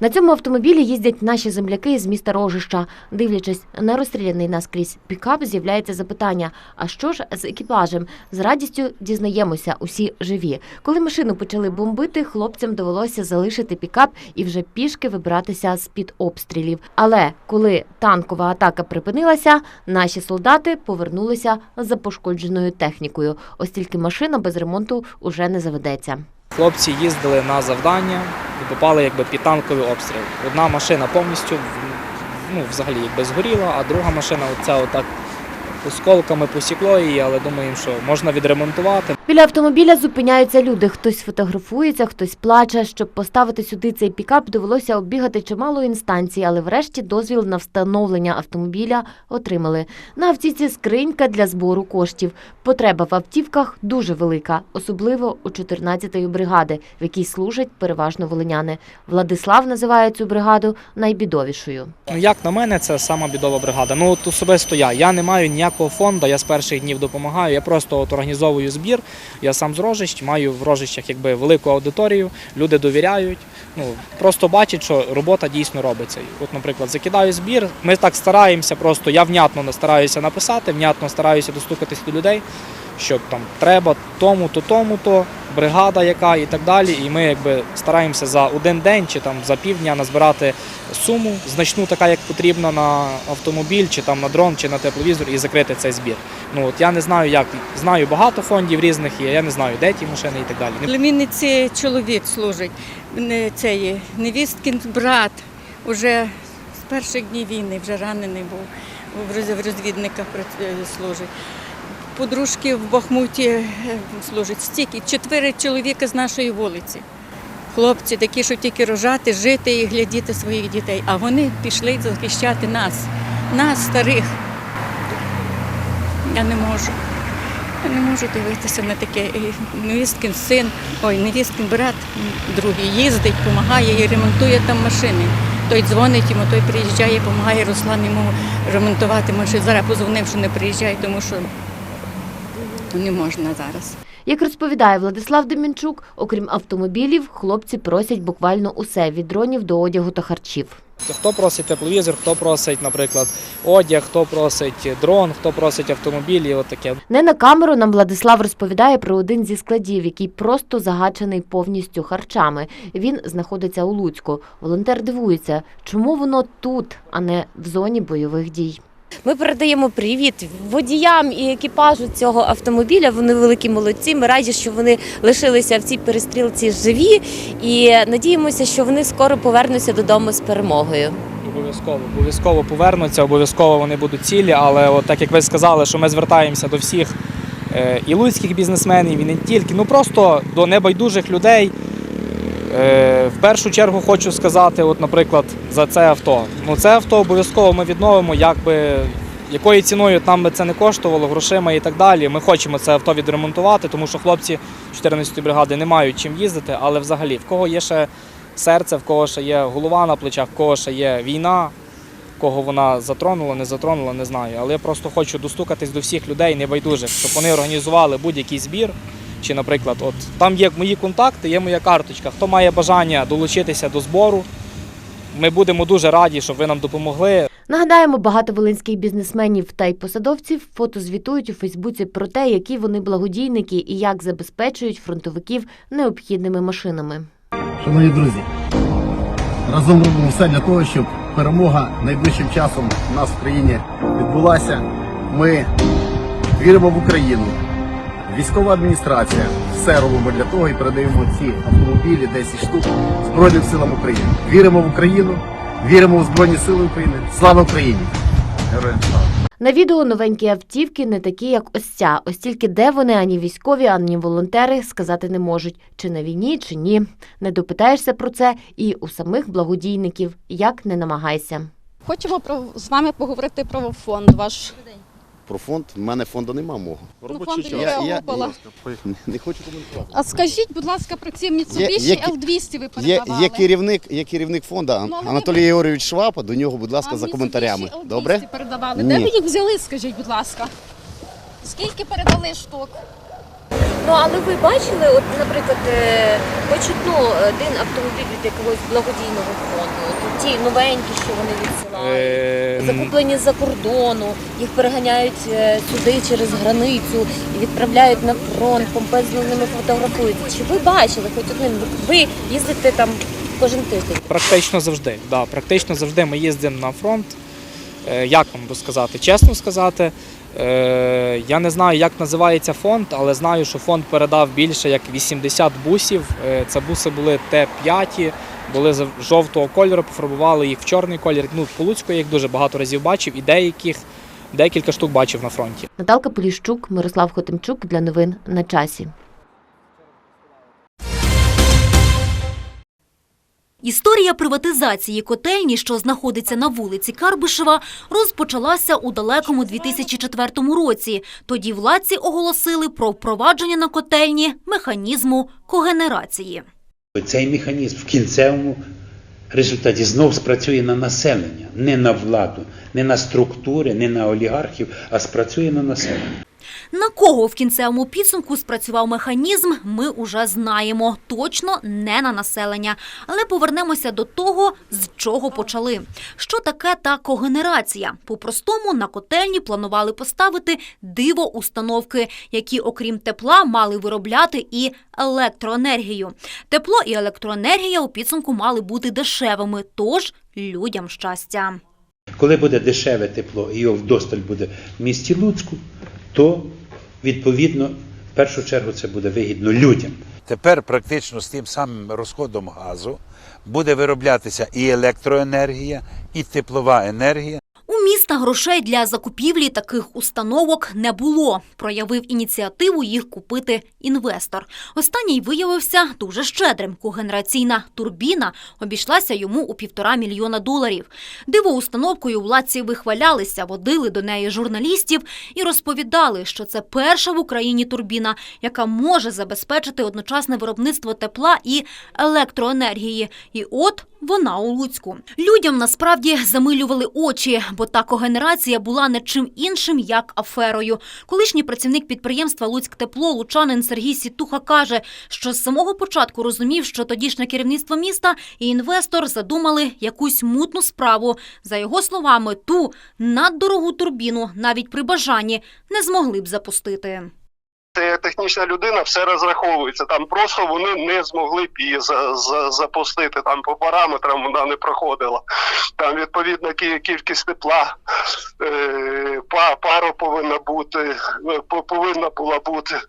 На цьому автомобілі їздять наші земляки з міста Рожища. Дивлячись на розстріляний наскрізь пікап, з'являється запитання: а що ж з екіпажем? З радістю дізнаємося, усі живі. Коли машину почали бомбити, хлопцям довелося залишити пікап і вже пішки вибиратися з під обстрілів. Але коли танкова атака припинилася, наші солдати повернулися за пошкодженою технікою. Ось тільки машина без ремонту уже не заведеться. Хлопці їздили на завдання і попали якби під танковий обстріл. Одна машина повністю ну, взагалі якби згоріла, а друга машина оця отак осколками посікло її, але думаємо, що можна відремонтувати. Біля автомобіля зупиняються люди. Хтось фотографується, хтось плаче. Щоб поставити сюди цей пікап, довелося оббігати чимало інстанцій, але врешті дозвіл на встановлення автомобіля отримали. На автівці скринька для збору коштів. Потреба в автівках дуже велика, особливо у 14-ї бригади, в якій служать переважно волиняни. Владислав називає цю бригаду найбідовішою. Ну як на мене, це сама бідова бригада. Ну от особисто я. Я не маю ніякого фонду, я з перших днів допомагаю. Я просто от організовую збір. Я сам з Рожищ, маю в Рожищах якби велику аудиторію, люди довіряють. Ну просто бачать, що робота дійсно робиться. От, наприклад, закидаю збір. Ми так стараємося, просто я внятно стараюся написати, внятно стараюся достукатись до людей, що там треба тому-то, тому-то, бригада яка і так далі. І ми якби стараємося за один день чи там за півдня назбирати суму значну, така як потрібно на автомобіль, чи там на дрон, чи на тепловізор, і закрити цей збір. Ну от я не знаю, як знаю багато фондів різних є. Я не знаю, де ті машини і так далі. Племінниці чоловік служить, не, цей, невісткин брат уже з перших днів війни вже ранений був, в розвідниках служить. Подружки в Бахмуті е, служать стільки, чотири чоловіка з нашої вулиці. Хлопці такі, що тільки рожати, жити і глядіти своїх дітей. А вони пішли захищати нас, нас, старих. Я не можу. Я не можу дивитися на таке. Невісткин син, ой, невісткин брат, другий їздить, допомагає і ремонтує там машини. Той дзвонить йому, той приїжджає, допомагає Руслан йому ремонтувати машину. Зараз позвонив, що не приїжджає, тому що не можна зараз. Як розповідає Владислав Демінчук, окрім автомобілів, хлопці просять буквально усе від дронів до одягу та харчів. Хто просить тепловізор, хто просить, наприклад, одяг, хто просить дрон, хто просить автомобілі, от таке. Не на камеру нам Владислав розповідає про один зі складів, який просто загачений повністю харчами. Він знаходиться у Луцьку. Волонтер дивується, чому воно тут, а не в зоні бойових дій. Ми передаємо привіт водіям і екіпажу цього автомобіля. Вони великі молодці. Ми раді, що вони лишилися в цій перестрілці живі, і надіємося, що вони скоро повернуться додому з перемогою. Обов'язково, обов'язково повернуться, обов'язково вони будуть цілі, але от так як ви сказали, що ми звертаємося до всіх е, і луцьких бізнесменів, і не тільки, ну просто до небайдужих людей. Е, В першу чергу хочу сказати, от, наприклад, за це авто. Ну, це авто обов'язково ми відновимо, як би, якою ціною там би це не коштувало, грошима і так далі. Ми хочемо це авто відремонтувати, тому що хлопці 14-ї бригади не мають чим їздити, але взагалі, в кого є ще серце, в кого ще є голова на плечах, в кого ще є війна, кого вона затронула, не затронула, не знаю. Але я просто хочу достукатись до всіх людей небайдужих, щоб вони організували будь-який збір. Чи, наприклад, от там є мої контакти, є моя карточка. Хто має бажання долучитися до збору, ми будемо дуже раді, щоб ви нам допомогли. Нагадаємо, багато волинських бізнесменів та й посадовців фотозвітують у Фейсбуці про те, які вони благодійники і як забезпечують фронтовиків необхідними машинами. Шановні друзі, разом робимо все для того, щоб перемога найближчим часом у нас в країні відбулася. Ми віримо в Україну. Військова адміністрація все робимо для того і передаємо ці автомобілі, 10 штук Збройним силам України. Віримо в Україну, віримо в Збройні Сили України. Слава Україні! Героям слава! На відео новенькі автівки не такі, як ось ця. Ось тільки де вони ані військові, ані волонтери сказати не можуть, чи на війні, чи ні. Не допитаєшся про це і у самих благодійників, як не намагайся. Хочемо про з вами поговорити про фонд ваш. Про фонд. У мене фонду нема мого. Ну, фонд Я, Юрія я, я не хочу коментувати. А скажіть, будь ласка, про ці Mitsubishi Є- є- L200 ви Є, передавали. є керівник, є керівник фонду Ну, Анатолій Ігорович Швапа. До нього, будь ласка, А за коментарями. L200 Добре? передавали. Ні. Де ви їх взяли, скажіть, будь ласка? Скільки передали штук? Ну але ви бачили, от, наприклад, е, хоч одну один автомобіль від якогось благодійного фонду, от ті новенькі, що вони відсилають. Е, Закуплені з-за кордону, їх переганяють е, сюди через границю і відправляють на фронт, помпезно ними фотографуються. Чи ви бачили хоч одним? Ви їздите там кожен тиждень? Практично завжди. Да, практично завжди ми їздимо на фронт. Е, Як вам розказати? Чесно сказати, е, я не знаю, як називається фонд, але знаю, що фонд передав більше як 80 бусів. Е, Це буси були Т5, були з жовтого кольору, пофарбували їх в чорний колір. Ну, по Луцьку я їх дуже багато разів бачив і деяких, декілька штук бачив на фронті. Наталка Поліщук, Мирослав Хотимчук для новин на часі. Історія приватизації котельні, що знаходиться на вулиці Карбишева, розпочалася у далекому 2004 році. Тоді владці оголосили про впровадження на котельні механізму когенерації. Цей механізм в кінцевому результаті знов спрацює на населення, не на владу, не на структури, не на олігархів, а спрацює на населення. На кого в кінцевому підсумку спрацював механізм, ми уже знаємо. Точно не на населення. Але повернемося до того, з чого почали. Що таке та когенерація? По-простому на котельні планували поставити диво-установки, які, окрім тепла, мали виробляти і електроенергію. Тепло і електроенергія у підсумку мали бути дешевими, тож людям щастя. Коли буде дешеве тепло і його вдосталь буде в місті Луцьку, то відповідно в першу чергу це буде вигідно людям. Тепер практично з тим самим розходом газу буде вироблятися і електроенергія, і теплова енергія. У міста грошей для закупівлі таких установок не було. Проявив ініціативу їх купити інвестор. Останній виявився дуже щедрим. Когенераційна турбіна обійшлася йому у півтора мільйона доларів. Дивоустановкою владці вихвалялися, водили до неї журналістів і розповідали, що це перша в Україні турбіна, яка може забезпечити одночасне виробництво тепла і електроенергії. І от вона у Луцьку. Людям насправді замилювали очі, бо та когенерація була не чим іншим, як аферою. Колишній працівник підприємства Луцьктепло лучанин Сергій Сітуха каже, що з самого початку розумів, що тодішнє керівництво міста і інвестор задумали якусь мутну справу. За його словами, ту наддорогу турбіну навіть при бажанні не змогли б запустити. Це технічна людина, все розраховується. Там просто вони не змогли б її за, за, запустити. Там по параметрам вона не проходила. Там відповідна кількість тепла, е, па- пару повинна бути, е, повинна була бути.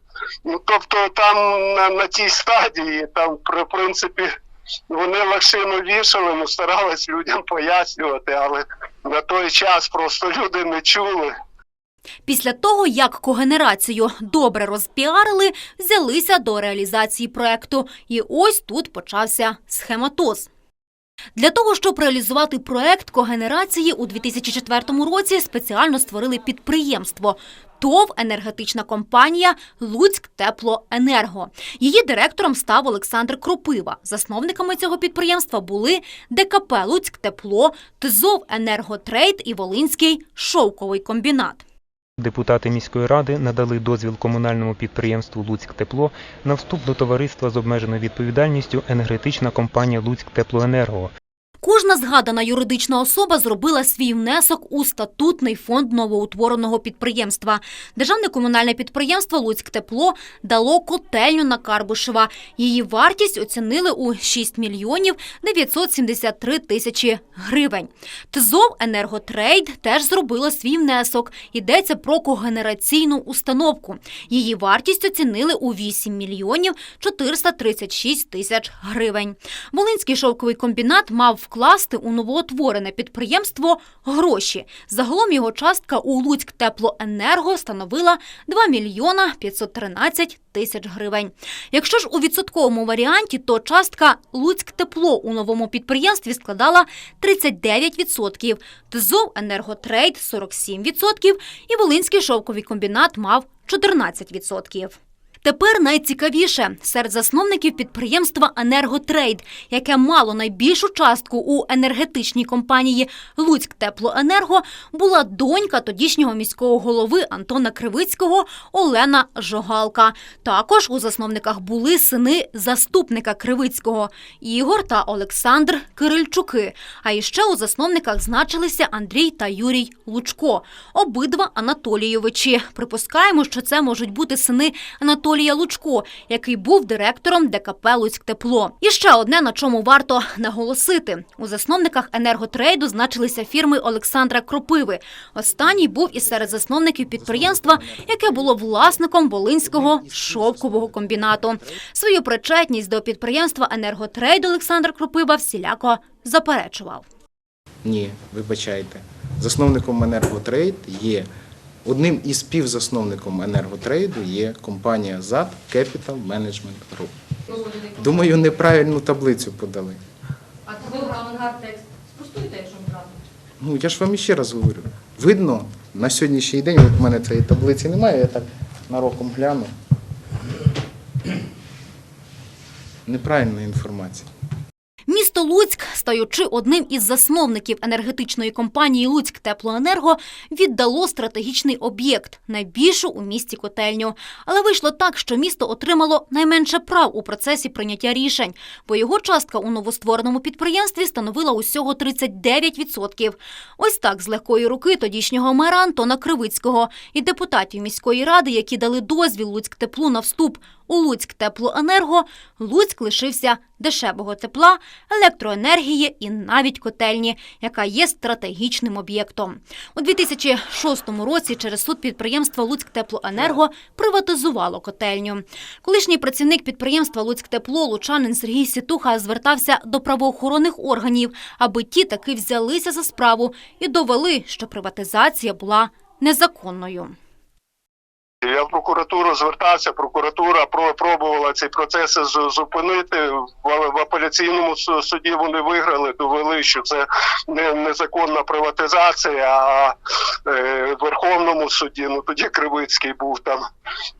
Ну тобто там на, на тій стадії, там при принципі. Вони лакшину вішали, ну старались людям пояснювати, але на той час просто люди не чули. Після того, як когенерацію добре розпіарили, взялися до реалізації проекту. І ось тут почався схематоз. Для того, щоб реалізувати проект когенерації у 2004 році спеціально створили підприємство ТОВ енергетична компанія Луцьктеплоенерго. Її директором став Олександр Кропива. Засновниками цього підприємства були ДКП Луцьктепло, ТЗОВ Енерготрейд і Волинський шовковий комбінат. Депутати міської ради надали дозвіл комунальному підприємству Луцьктепло на вступ до товариства з обмеженою відповідальністю енергетична компанія Луцьктеплоенерго. Кожна згадана юридична особа зробила свій внесок у статутний фонд новоутвореного підприємства. Державне комунальне підприємство Луцьктепло дало котельню на Карбушева. Її вартість оцінили у 6 мільйонів 973 тисячі гривень. ТЗОВ «Енерготрейд» теж зробила свій внесок. Йдеться про когенераційну установку. Її вартість оцінили у 8 мільйонів 436 тисяч гривень. Волинський шовковий комбінат мав вкласти у новоутворене підприємство гроші. Загалом його частка у Луцьктеплоенерго становила 2 мільйона 513 тисяч гривень. Якщо ж у відсотковому варіанті, то частка Луцьктепло у новому підприємстві складала 39%, ТЗОВ «Енерготрейд» – 47% і Волинський шовковий комбінат мав 14%. Тепер найцікавіше серед засновників підприємства Енерготрейд, яке мало найбільшу частку у енергетичній компанії Луцьк Теплоенерго, була донька тодішнього міського голови Антона Кривицького Олена Жогалка. Також у засновниках були сини заступника Кривицького Ігор та Олександр Кирильчуки. А іще у засновниках значилися Андрій та Юрій Лучко, обидва Анатолійовичі. Припускаємо, що це можуть бути сини Анатолія Лучко, який був директором ДКП Луцьк Тепло. І ще одне, на чому варто наголосити: у засновниках енерготрейду значилися фірми Олександра Кропиви. Останній був і серед засновників підприємства, яке було власником Волинського шовкового комбінату. Свою причетність до підприємства енерготрейду Олександр Кропива всіляко заперечував. Ні, вибачайте. Засновником енерготрейд є одним із співзасновником енерготрейду є компанія ЗАД Capital Management Group. Думаю, неправильну таблицю подали. А ви авангард текст спростуєте, якщо правда? Ну я ж вам іще раз говорю. Видно, на сьогоднішній день, от в мене цієї таблиці немає, я так нароком гляну. Неправильна інформація. Місто Луцьк, стаючи одним із засновників енергетичної компанії Луцьк Теплоенерго, віддало стратегічний об'єкт найбільшу у місті котельню. Але вийшло так, що місто отримало найменше прав у процесі прийняття рішень, бо його частка у новоствореному підприємстві становила усього 39%. Ось так з легкої руки тодішнього мера Антона Кривицького і депутатів міської ради, які дали дозвіл Луцьк теплу на вступ у Луцьк теплоенерго, Луцьк лишився дешевого тепла, електроенергії і навіть котельні, яка є стратегічним об'єктом. У 2006 році через суд підприємства Луцьк теплоенерго приватизувало котельню. Колишній працівник підприємства Луцьк тепло лучанин Сергій Сітуха звертався до правоохоронних органів, аби ті таки взялися за справу і довели, що приватизація була незаконною. Я в прокуратуру звертався, прокуратура про- пробувала ці процеси зупинити. В, в апеляційному суді вони виграли, довели, що це не незаконна приватизація, а е, в Верховному суді, ну тоді Кривицький був там,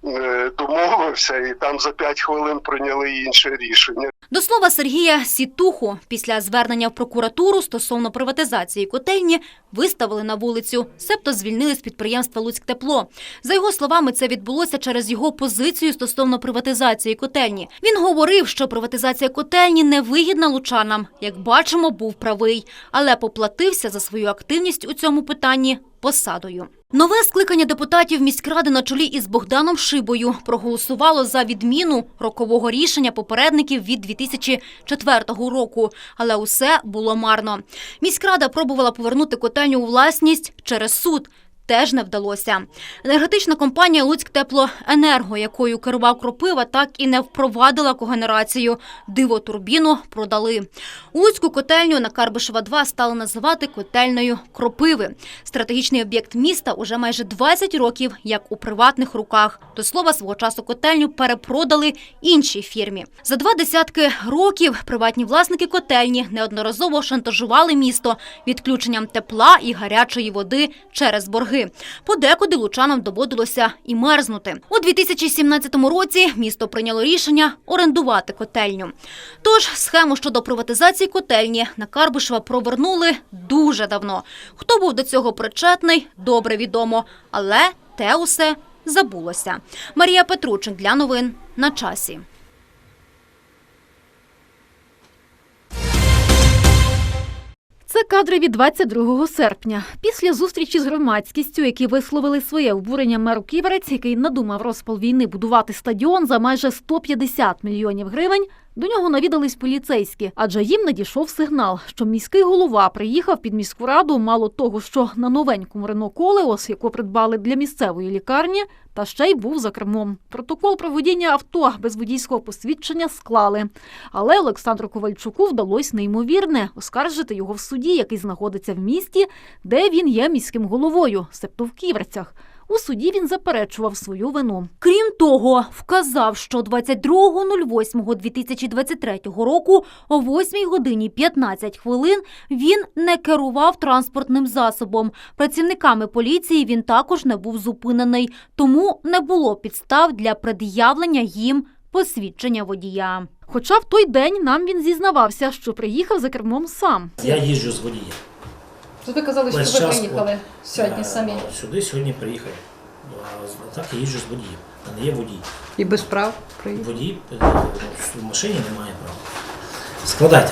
е, домовився, і там за 5 хвилин прийняли інше рішення. До слова Сергія Сітуху після звернення в прокуратуру стосовно приватизації котельні виставили на вулицю, себто звільнили з підприємства «Луцьктепло». За його словами, це відбулося через його позицію стосовно приватизації котельні. Він говорив, що приватизація котельні невигідна лучанам. Як бачимо, був правий, але поплатився за свою активність у цьому питанні посадою. Нове скликання депутатів міськради на чолі із Богданом Шибою проголосувало за відміну рокового рішення попередників від 2004 року, але усе було марно. Міськрада пробувала повернути котельню у власність через суд. Теж не вдалося. Енергетична компанія Луцьк Теплоенерго, якою керував Кропива, так і не впровадила когенерацію. Диво турбіну продали. Луцьку котельню на Карбишева 2 стали називати котельною Кропиви. Стратегічний об'єкт міста уже майже 20 років як у приватних руках. До слова, свого часу котельню перепродали іншій фірмі. За два десятки років приватні власники котельні неодноразово шантажували місто відключенням тепла і гарячої води через борги. Подекуди лучанам доводилося і мерзнути. У 2017 році місто прийняло рішення орендувати котельню. Тож схему щодо приватизації котельні на Карбишева провернули дуже давно. Хто був до цього причетний, добре відомо, але те усе забулося. Марія Петручик для новин на часі. Це кадри від 22 серпня. Після зустрічі з громадськістю, які висловили своє обурення меру Ківерець, який надумав розпал війни будувати стадіон за майже 150 мільйонів гривень. До нього навідались поліцейські, адже їм надійшов сигнал, що міський голова приїхав під міську раду мало того, що на новенькому Рено Колеос, яку придбали для місцевої лікарні, та ще й був за кермом. Протокол про водіння авто без водійського посвідчення склали. Але Олександру Ковальчуку вдалося неймовірне оскаржити його в суді, який знаходиться в місті, де він є міським головою, себто в Ківерцях. У суді він заперечував свою вину. Крім того, вказав, що 22.08.2023 року о 8 годині 15 хвилин він не керував транспортним засобом. Працівниками поліції він також не був зупинений, тому не було підстав для пред'явлення їм посвідчення водія. Хоча в той день нам він зізнавався, що приїхав за кермом сам. Я їжджу з водієм. То ви казали, що ви приїхали от, сьогодні е, самі. Сюди сьогодні приїхали. А Так я їжджу з водієм. А не є водій. І без прав приїхали. Водій е, в машині немає права. Складайте.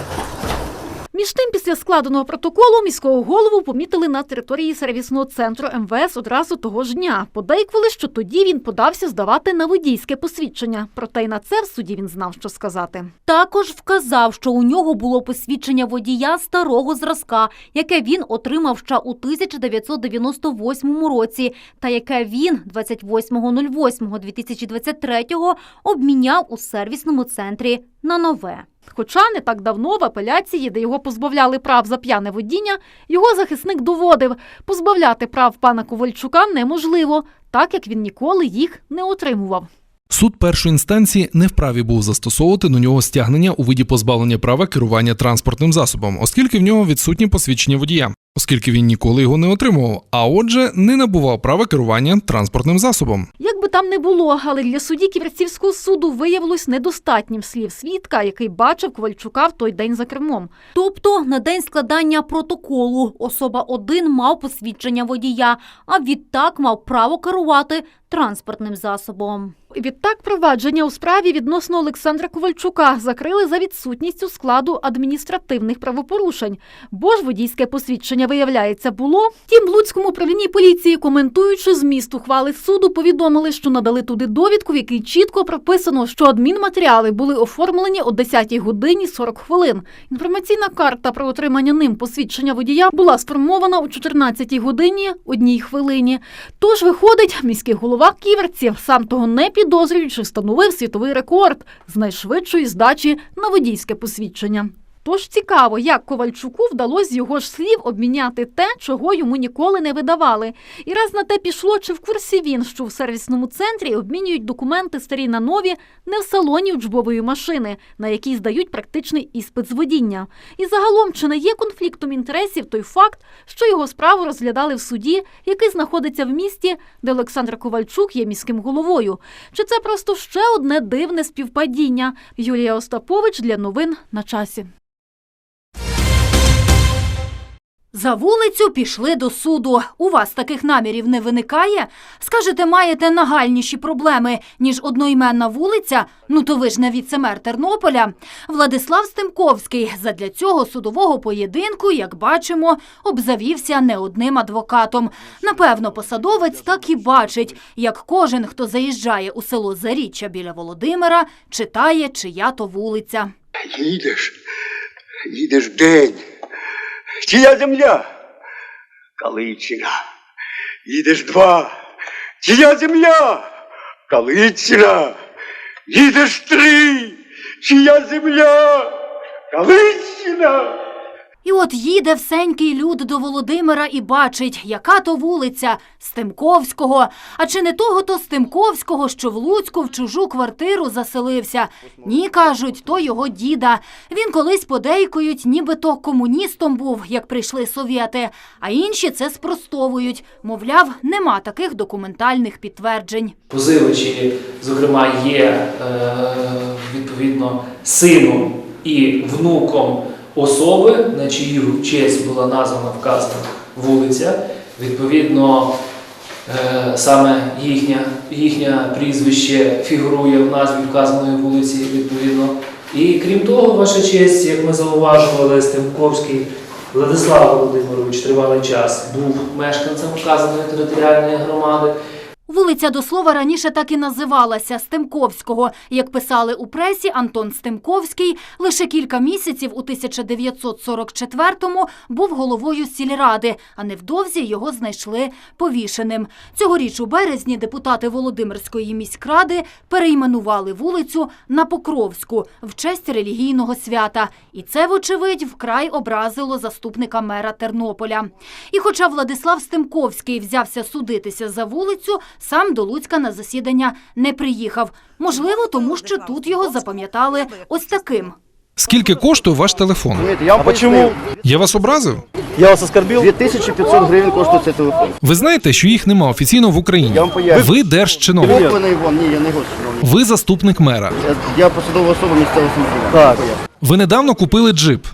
Між тим, після складеного протоколу міського голову помітили на території сервісного центру МВС одразу того ж дня. Подейкували, що тоді він подався здавати на водійське посвідчення. Проте й на це в суді він знав, що сказати. Також вказав, що у нього було посвідчення водія старого зразка, яке він отримав ще у 1998 році, та яке він 28.08.2023 обміняв у сервісному центрі на нове. Хоча не так давно в апеляції, де його позбавляли прав за п'яне водіння, його захисник доводив, позбавляти прав пана Ковальчука неможливо, так як він ніколи їх не отримував. Суд першої інстанції не вправі був застосовувати до нього стягнення у виді позбавлення права керування транспортним засобом, оскільки в нього відсутнє посвідчення водія, оскільки він ніколи його не отримував, а отже, не набував права керування транспортним засобом. Як би там не було, але для судді Ківерцівського суду виявилось недостатнім слів свідка, який бачив Ковальчука в той день за кермом. Тобто на день складання протоколу особа 1 мав посвідчення водія, а відтак мав право керувати транспортним засобом. Відтак провадження у справі відносно Олександра Ковальчука закрили за відсутністю складу адміністративних правопорушень, бо ж водійське посвідчення, виявляється, було. Тім в Луцькому управлінні поліції, коментуючи зміст ухвали суду, повідомили, що надали туди довідку, в якій чітко прописано, що адмінматеріали були оформлені о 10 годині 40 хвилин. Інформаційна карта про отримання ним посвідчення водія була сформована о 14 годині одній хвилині. Тож виходить, міський голова Ківерців, сам того не підозрюючи, встановив світовий рекорд з найшвидшої здачі на водійське посвідчення. Тож цікаво, як Ковальчуку вдалося з його ж слів обміняти те, чого йому ніколи не видавали. І раз на те пішло, чи в курсі він, що в сервісному центрі обмінюють документи старі на нові не в салоні учбової машини, на якій здають практичний іспит з водіння. І загалом, чи не є конфліктом інтересів той факт, що його справу розглядали в суді, який знаходиться в місті, де Олександр Ковальчук є міським головою. Чи це просто ще одне дивне співпадіння? Юлія Остапович для новин на часі. За вулицю пішли до суду. У вас таких намірів не виникає? Скажете, маєте нагальніші проблеми, ніж одноіменна вулиця? Ну то ви ж не віцемер Тернополя. Владислав Стемковський задля цього судового поєдинку, як бачимо, обзавівся не одним адвокатом. Напевно, посадовець так і бачить, як кожен, хто заїжджає у село Заріччя біля Володимира, читає, чия то вулиця. Їдеш, їдеш день. Чия земля? Каличина. Їдеш два. Чия земля? Каличина. Їдеш три. Чия земля? Каличина. І от їде всенький люд до Володимира і бачить, яка то вулиця Стемковського. А чи не того то Стемковського, що в Луцьку в чужу квартиру заселився? Ні, кажуть, то його діда. Він колись подейкують, нібито комуністом був, як прийшли совєти. А інші це спростовують. Мовляв, нема таких документальних підтверджень. Позивачі, зокрема, є е, відповідно сином і внуком особи, на чию честь була названа вказана вулиця. Відповідно, е, саме їхня, їхнє прізвище фігурує в назві вказаної вулиці, відповідно. І крім того, ваша честь, як ми зауважували, Стемковський Владислав Володимирович тривалий час був мешканцем вказаної територіальної громади. Вулиця до слова раніше так і називалася Стемковського. Як писали у пресі, Антон Стемковський лише кілька місяців у 1944-му був головою сільради, а невдовзі його знайшли повішеним. Цьогоріч у березні депутати Володимирської міськради перейменували вулицю на Покровську в честь релігійного свята. І це, вочевидь, вкрай образило заступника мера Тернополя. І хоча Владислав Стемковський взявся судитися за вулицю, сам до Луцька на засідання не приїхав. Можливо, тому що тут його запам'ятали ось таким. Скільки коштує ваш телефон? Я а чому? Я вас образив? Я вас оскорбив? 2500 гривень коштує цей телефон. Ви знаєте, що їх нема офіційно в Україні. Я вам поясню. Ви держчиновник. Ні, я не госчиновник. Ви заступник мера. Я, я посадова особа місцевого самоврядування. Так. Ви недавно купили джип.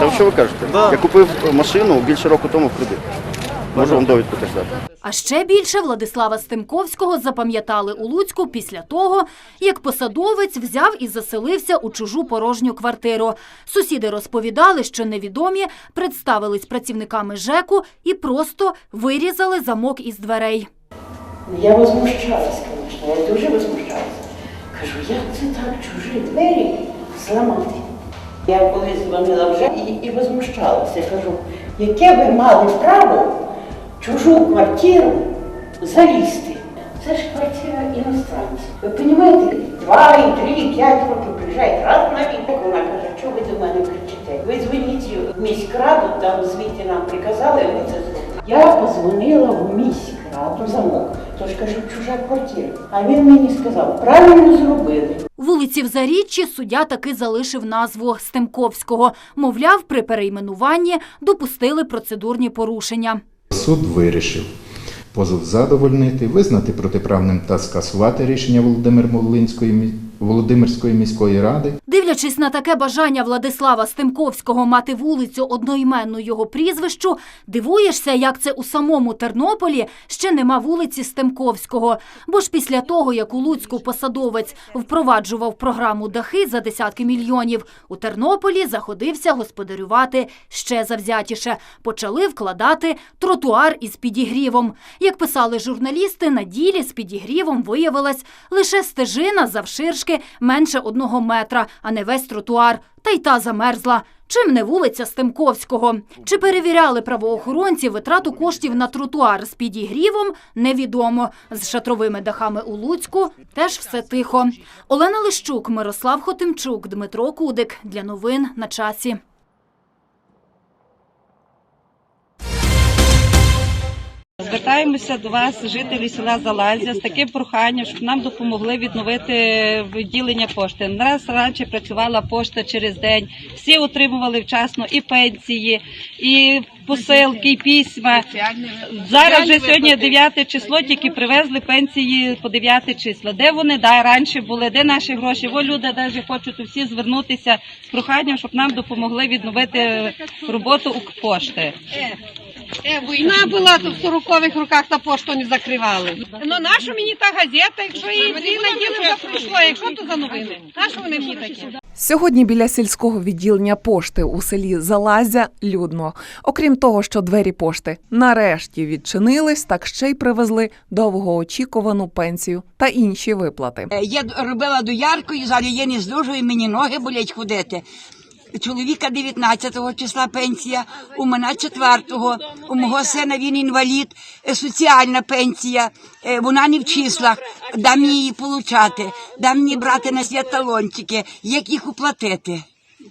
Та що ви кажете? Я купив машину більше року тому в кредит. Можу вам довідку теж дати. А ще більше Владислава Стемковського запам'ятали у Луцьку після того, як посадовець взяв і заселився у чужу порожню квартиру. Сусіди розповідали, що невідомі представились працівниками ЖЕКу і просто вирізали замок із дверей. Я возмущалась, звісно, я дуже возмущалася. Кажу, як це так чужі двері зламати? Я колись дзвонила вже і, і возмущалася. Кажу, яке ви мали право в чужу квартиру залізти? Це ж квартира іностранців. Ви розумієте, два, і три, і п'ять років приїжджають раз на рік. Вона каже, що ви до мене кричите? Ви дзвоніть в міськраду, там звідти нам приказали, а ми. Я позвонила в міськраду замок. Тож кажу, чужа квартира. А він мені сказав, правильно зробили. Вулиці в Заріччі суддя таки залишив назву Стемковського. Мовляв, при перейменуванні допустили процедурні порушення. Суд вирішив. Позов задовольнити, визнати протиправним та скасувати рішення Володимир Волинської, Володимирської міської ради. Дивлячись на таке бажання Владислава Стемковського мати вулицю одноіменну його прізвищу, дивуєшся, як це у самому Тернополі ще нема вулиці Стемковського. Бо ж після того, як у Луцьку посадовець впроваджував програму дахи за десятки мільйонів, у Тернополі заходився господарювати ще завзятіше. Почали вкладати тротуар із підігрівом. Як писали журналісти, на ділі з підігрівом виявилась лише стежина завширшки менше одного метра, а не весь тротуар. Та й та замерзла. Чим не вулиця Стемковського? Чи перевіряли правоохоронці витрату коштів на тротуар з підігрівом? Невідомо. З шатровими дахами у Луцьку теж все тихо. Олена Лищук, Мирослав Хотимчук, Дмитро Кудик. Для новин на часі. Звертаємося до вас, жителі села Залазя, з таким проханням, щоб нам допомогли відновити відділення пошти. Раз раніше працювала пошта через день, всі отримували вчасно і пенсії, і посилки, і письма. Зараз вже сьогодні 9 число, тільки привезли пенсії по 9 числа. Де вони да, раніше були, де наші гроші? Бо люди навіть хочуть всі звернутися з проханням, щоб нам допомогли відновити роботу Укрпошти. Війна була, то в 40-х роках та пошту не закривали. Ну нащо мені та газета, якщо її дві неділі вже пройшло, якщо то за новини? Нащо вони мені такі? Сьогодні біля сільського відділення пошти у селі Залазя людно. Окрім того, що двері пошти нарешті відчинились, так ще й привезли довгоочікувану пенсію та інші виплати. Е, Я робила доярку і зараз я не здужую, мені ноги болять ходити. Чоловіка 19-го числа пенсія, у мене 4-го, у мого сина він інвалід, е, соціальна пенсія, е, вона не в числах, дам її получати, дам мені брати на свят талончики, як їх уплатити.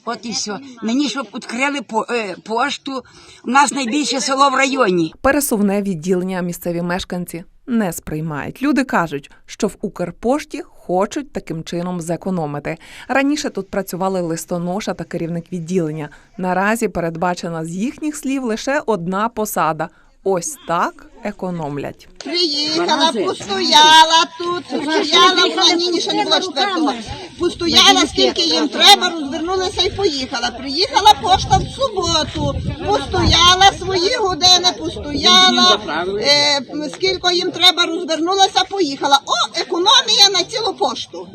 От і все. Мені щоб відкрили е, пошту, у нас найбільше село в районі. Пересувне відділення місцеві мешканці не сприймають. Люди кажуть, що в Укрпошті хочуть таким чином зекономити. Раніше тут працювали листоноша та керівник відділення. Наразі передбачена з їхніх слів лише одна посада. Ось так економлять. Приїхала, постояла тут, постояла в Фаніні, ще не було четвертого. Постояла, скільки їм треба, розвернулася і поїхала. Приїхала пошта в суботу, постояла свої постояла, е, скільки їм треба, розвернулася, поїхала. О, економія на цілу пошту.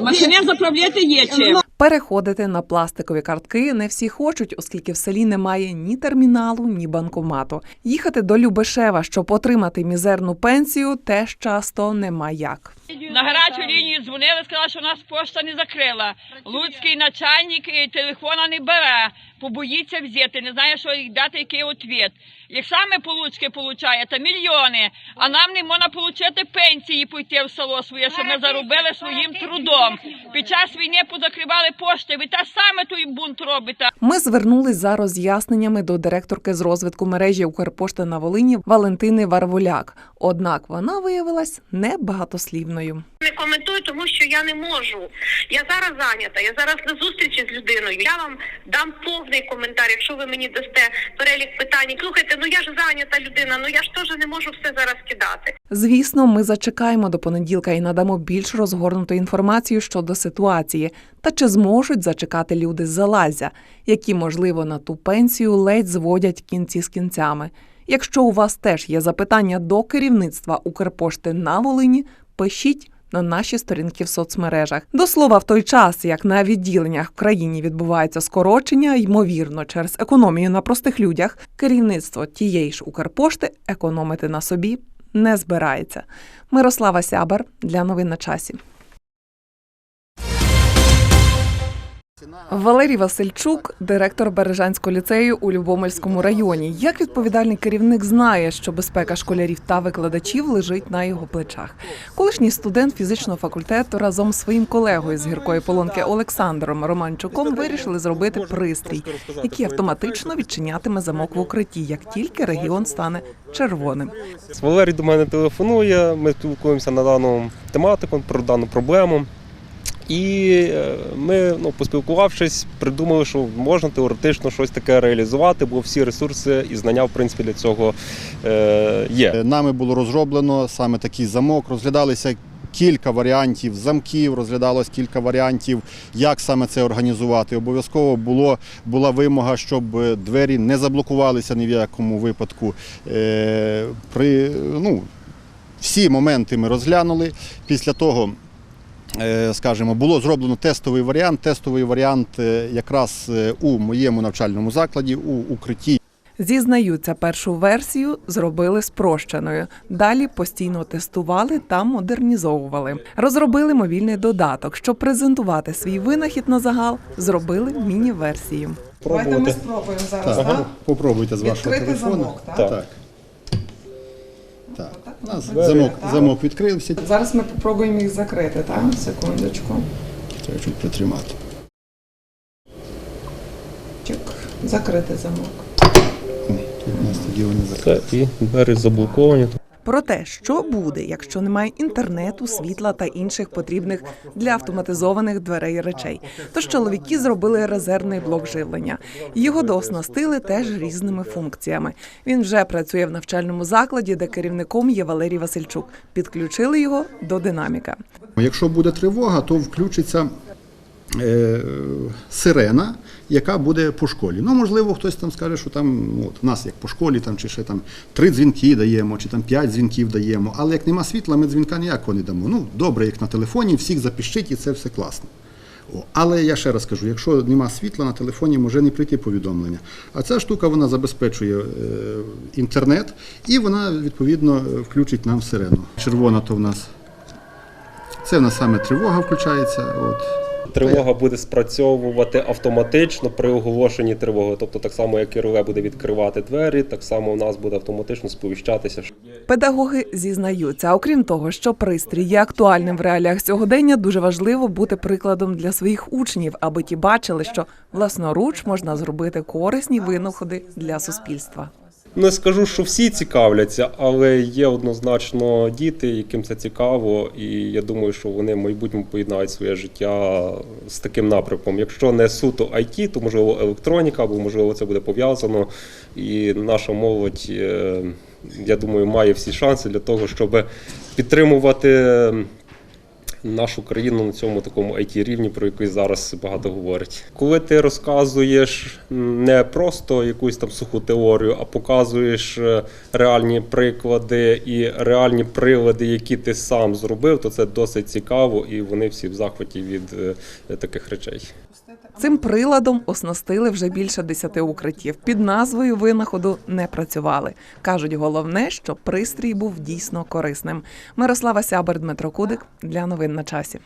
Машине заправляти є чим. Переходити на пластикові картки не всі хочуть, оскільки в селі немає ні терміналу, ні банкомату. Їхати до Любешева, щоб отримати мізерну пенсію, теж часто нема як. На гарячу лінію дзвонили, сказали, що нас пошта не закрила. Луцький начальник е, телефона не бере, побоїться взяти, не знає, що їй дати, який відповідь. Як саме по-луцьки получає, мільйони, а нам не можна отримати пенсії пойти в село своє, щоб ми заробили своїм трудом. Під час війни позакривали пошти, ви те саме той бунт робите. Ми звернулись за роз'ясненнями до директорки з розвитку мережі Укрпошти на Волині Валентини Варволяк. Однак вона виявилась небагатослівною. Не коментую, тому що я не можу. Я зараз зайнята. Я зараз на зустрічі з людиною. Я вам дам повний коментар, якщо ви мені дасте перелік питань. Слухайте, ну я ж зайнята людина. Ну я ж теж не можу все зараз кидати. Звісно, ми зачекаємо до понеділка і надамо більш розгорнуту інформацію щодо ситуації та чи зможуть зачекати люди з залазя, які, можливо, на ту пенсію ледь зводять кінці з кінцями. Якщо у вас теж є запитання до керівництва Укрпошти на Волині, пишіть на наші сторінки в соцмережах. До слова, в той час, як на відділеннях в країні відбувається скорочення, ймовірно, через економію на простих людях, керівництво тієї ж Укрпошти економити на собі не збирається. Мирослава Сябер для новин на часі. Валерій Васильчук, директор Бережанського ліцею у Любомельському районі. Як відповідальний керівник знає, що безпека школярів та викладачів лежить на його плечах. Колишній студент фізичного факультету разом з своїм колегою з гіркої полонки Олександром Романчуком вирішили зробити пристрій, який автоматично відчинятиме замок в укритті, як тільки регіон стане червоним. Валерій до мене телефонує, ми спілкуємося на дану тематику, про дану проблему. І е, ми, ну, поспілкувавшись, придумали, що можна теоретично щось таке реалізувати, бо всі ресурси і знання, в принципі, для цього е, є. Нами було розроблено саме такий замок, розглядалися кілька варіантів замків, розглядалось кілька варіантів, як саме це організувати. Обов'язково було, була вимога, щоб е, двері не заблокувалися ні в якому випадку. Е, при, ну, всі моменти ми розглянули. Після того е, скажімо, було зроблено тестовий варіант. Тестовий варіант е, якраз е, у моєму навчальному закладі, у укритті. Зізнаються, першу версію зробили спрощеною. Далі постійно тестували та модернізовували. Розробили мобільний додаток. Щоб презентувати свій винахід на загал, зробили міні-версію. Давайте ми спробуємо зараз. Так, так? попробуйте з вашого Відкрити телефону. замок, так? так. У нас замок, замок відкрився. Зараз ми спробуємо їх закрити, так? Секундочку. Треба чуть притримати. Чик. Закрити замок. Тут у нас тоді вони закриті. і двері заблоковані. Про те, що буде, якщо немає інтернету, світла та інших потрібних для автоматизованих дверей речей. Тож чоловіки зробили резервний блок живлення. Його дооснастили теж різними функціями. Він вже працює в навчальному закладі, де керівником є Валерій Васильчук. Підключили його до динаміка. Якщо буде тривога, то включиться сирена, яка буде по школі. Ну, можливо, хтось там скаже, що там ну, от, в нас як по школі, там, чи ще там три дзвінки даємо, чи там п'ять дзвінків даємо. Але як нема світла, ми дзвінка ніякого не дамо. Ну, добре, як на телефоні, всіх запишіть і це все класно. Але я ще раз кажу, якщо нема світла на телефоні, може не прийти повідомлення. А ця штука вона забезпечує е, інтернет і вона відповідно включить нам сирену. Червона то в нас це в нас саме тривога включається. От. Тривога буде спрацьовувати автоматично при оголошенні тривоги. Тобто, так само, як і буде відкривати двері, так само у нас буде автоматично сповіщатися. Педагоги зізнаються, окрім того, що пристрій є актуальним в реаліях сьогодення, дуже важливо бути прикладом для своїх учнів, аби ті бачили, що власноруч можна зробити корисні винаходи для суспільства. Не скажу, що всі цікавляться, але є однозначно діти, яким це цікаво, і я думаю, що вони в майбутньому поєднають своє життя з таким напрямком. Якщо не суто IT, то можливо електроніка, або можливо це буде пов'язано. І наша молодь, е, я думаю, має всі шанси для того, щоб підтримувати нашу країну на цьому такому it рівні, про який зараз багато говорять. Коли ти розказуєш не просто якусь там суху теорію, а показуєш е, реальні приклади і реальні прилади, які ти сам зробив, то це досить цікаво, і вони всі в захваті від е, таких речей. Цим приладом оснастили вже більше десяти укриттів. Під назвою винаходу не працювали. Кажуть, головне, що пристрій був дійсно корисним. Мирослава Сябер, Дмитро Кудик для новин на часі.